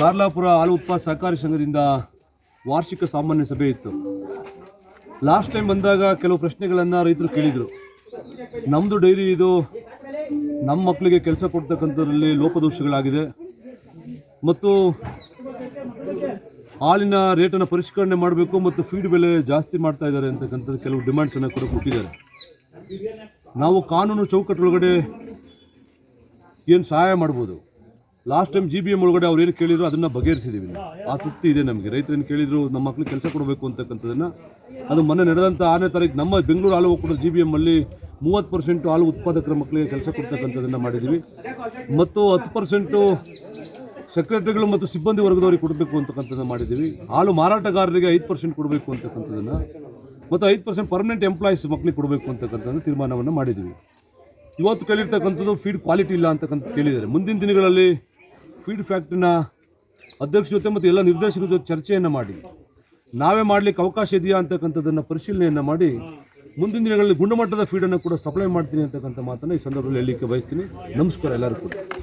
ಕಾರ್ಲಾಪುರ ಹಾಲು ಉತ್ಪಾದ ಸಹಕಾರಿ ಸಂಘದಿಂದ ವಾರ್ಷಿಕ ಸಾಮಾನ್ಯ ಸಭೆ ಇತ್ತು. ಲಾಸ್ಟ್ ಟೈಮ್ ಬಂದಾಗ ಕೆಲವು ಪ್ರಶ್ನೆಗಳನ್ನು ರೈತರು ಕೇಳಿದರು. ನಮ್ಮದು ಡೈರಿ ಇದು ನಮ್ಮ ಮಕ್ಕಳಿಗೆ ಕೆಲಸ ಕೊಡ್ತಕ್ಕಂಥದ್ರಲ್ಲಿ ಲೋಪದೋಷಗಳಾಗಿದೆ. ಮತ್ತು ಹಾಲಿನ ರೇಟನ್ನು ಪರಿಷ್ಕರಣೆ ಮಾಡಬೇಕು ಮತ್ತು ಫೀಡ್ ಬೆಲೆ ಜಾಸ್ತಿ ಮಾಡ್ತಾ ಇದ್ದಾರೆ ಅಂತಕ್ಕಂಥದ್ದು ಕೆಲವು ಡಿಮ್ಯಾಂಡ್ಸನ್ನು ಕೂಡ ಕೊಟ್ಟಿದ್ದಾರೆ. ನಾವು ಕಾನೂನು ಚೌಕಟ್ಟೊಳಗಡೆ ಏನು ಸಹಾಯ ಮಾಡ್ಬೋದು? Last time G B M ಒಳಗಡೆ ಅವ್ರು ಏನು ಕೇಳಿದ್ರು ಅದನ್ನು ಬಗೆಹರಿಸಿದ್ದೀವಿ ಆ ತೃಪ್ತಿ ಇದೆ ನಮಗೆ. ರೈತರು ಏನು ಕೇಳಿದ್ರು ನಮ್ಮ ಮಕ್ಳಿಗೆ ಕೆಲಸ ಕೊಡಬೇಕು ಅಂತಕ್ಕಂಥದ್ದನ್ನು. ಅದು ಮೊನ್ನೆ ನಡೆದಂಥ ಆರನೇ ತಾರೀಕು ನಮ್ಮ ಬೆಂಗಳೂರು ಹಾಲು ಒಕ್ಕೂಟ ಜಿ ಬಿ ಎಮ್ಮಲ್ಲಿ ಮೂವತ್ತು ಪರ್ಸೆಂಟು ಹಾಲು ಉತ್ಪಾದಕರ ಮಕ್ಕಳಿಗೆ ಕೆಲಸ ಕೊಡ್ತಕ್ಕಂಥದ್ದನ್ನು ಮಾಡಿದ್ದೀವಿ ಮತ್ತು ಹತ್ತು ಪರ್ಸೆಂಟು ಸೆಕ್ರೆಟರಿಗಳು ಮತ್ತು ಸಿಬ್ಬಂದಿ ವರ್ಗದವರಿಗೆ ಕೊಡಬೇಕು ಅಂತಕ್ಕಂಥದ್ದನ್ನು ಮಾಡಿದ್ದೀವಿ ಹಾಲು ಮಾರಾಟಗಾರರಿಗೆ ಐದು ಪರ್ಸೆಂಟ್ ಕೊಡಬೇಕು ಅಂತಕ್ಕಂಥದ್ದನ್ನು ಮತ್ತು ಐದು ಪರ್ಸೆಂಟ್ ಪರ್ಮನೆಂಟ್ ಎಂಪ್ಲಾಯೀಸ್ ಮಕ್ಕಳಿಗೆ ಕೊಡಬೇಕು ಅಂತಕ್ಕಂಥದ್ದು ತೀರ್ಮಾನವನ್ನು ಮಾಡಿದ್ದೀವಿ ಇವತ್ತು ಕೇಳಿರ್ತಕ್ಕಂಥದ್ದು ಫೀಡ್ ಕ್ವಾಲಿಟಿ ಇಲ್ಲ ಅಂತಕ್ಕಂಥ ಕೇಳಿದ್ದಾರೆ. ಮುಂದಿನ ದಿನಗಳಲ್ಲಿ ಫೀಡ್ ಫ್ಯಾಕ್ಟ್ರಿನ ಅಧ್ಯಕ್ಷ ಜೊತೆ ಮತ್ತು ಎಲ್ಲ ನಿರ್ದೇಶಕರ ಜೊತೆ ಚರ್ಚೆಯನ್ನು ಮಾಡಿ. ನಾವೇ ಮಾಡಲಿಕ್ಕೆ ಅವಕಾಶ ಇದೆಯಾ ಅಂತಕ್ಕಂಥದ್ದನ್ನು ಪರಿಶೀಲನೆಯನ್ನು ಮಾಡಿ ಮುಂದಿನ ದಿನಗಳಲ್ಲಿ ಗುಣಮಟ್ಟದ ಫೀಡನ್ನು ಕೂಡ ಸಪ್ಲೈ ಮಾಡ್ತೀನಿ ಅಂತಕ್ಕಂಥ ಮಾತನ್ನು ಈ ಸಂದರ್ಭದಲ್ಲಿ ಹೇಳಲಿಕ್ಕೆ ಬಯಸ್ತೀನಿ. ನಮಸ್ಕಾರ ಎಲ್ಲರಿಗೂ. ಕೂಡ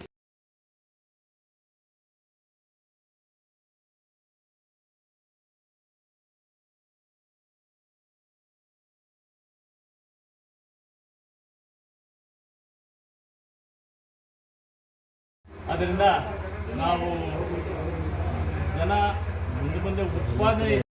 ಆದ್ದರಿಂದ ನಾವು ಜನ ಮುಂದೆ ಮುಂದೆ ಉತ್ಪಾದನೆ